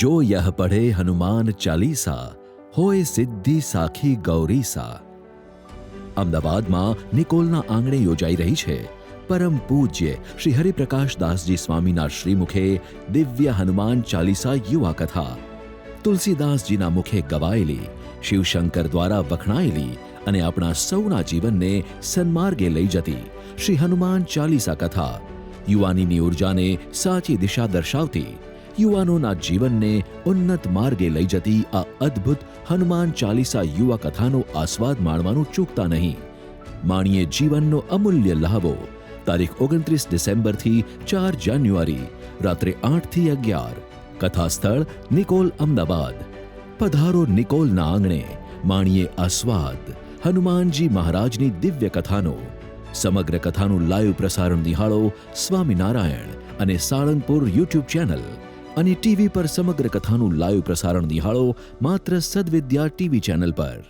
જો યહ પઢે હનુમાન ચાલીસા, હોય સિદ્ધિ સાખી ગૌરીસા. અમદાવાદમાં નિકોલના આંગણે યોજાઈ રહી છે પરમ પૂજ્ય શ્રી હરિપ્રકાશ દાસજી સ્વામીના શ્રીમુખે દિવ્ય હનુમાન ચાલીસા યુવા કથા. તુલસીદાસજીના મુખે ગવાયેલી, શિવશંકર દ્વારા વખણાયેલી અને આપણા સૌના જીવનને સન્માર્ગે લઈ જતી શ્રી હનુમાન ચાલીસા કથા. યુવાનીની ઉર્જાને સાચી દિશા દર્શાવતી યુવાનોના જીવનને ઉન્નત માર્ગે લઈ જતી આ અદ્ભુત હનુમાન ચાલીસા યુવા કથાનો આસ્વાદ માણવાનું ચૂકતા નહીં. માણીએ જીવનનો અમૂલ્ય લહાવો. તારીખ ઓગણત્રીસ ડિસેમ્બરથી ચાર જાન્યુઆરી, રાત્રે આઠથી અગિયાર. કથા નિકોલ અમદાવાદ. પધારો નિકોલના આંગણે. માણીએ આસ્વાદ. હનુમાનજી મહારાજની દિવ્ય કથાનો. સમગ્ર કથાનું લાઈવ પ્રસારણ નિહાળો સ્વામિનારાયણ અને સાળંગપુર યુટ્યુબ ચેનલ. અને ટીવી પર સમગ્ર કથાનું લાઈવ પ્રસારણ નિહાળો માત્ર સદવિદ્યા ટીવી ચેનલ પર.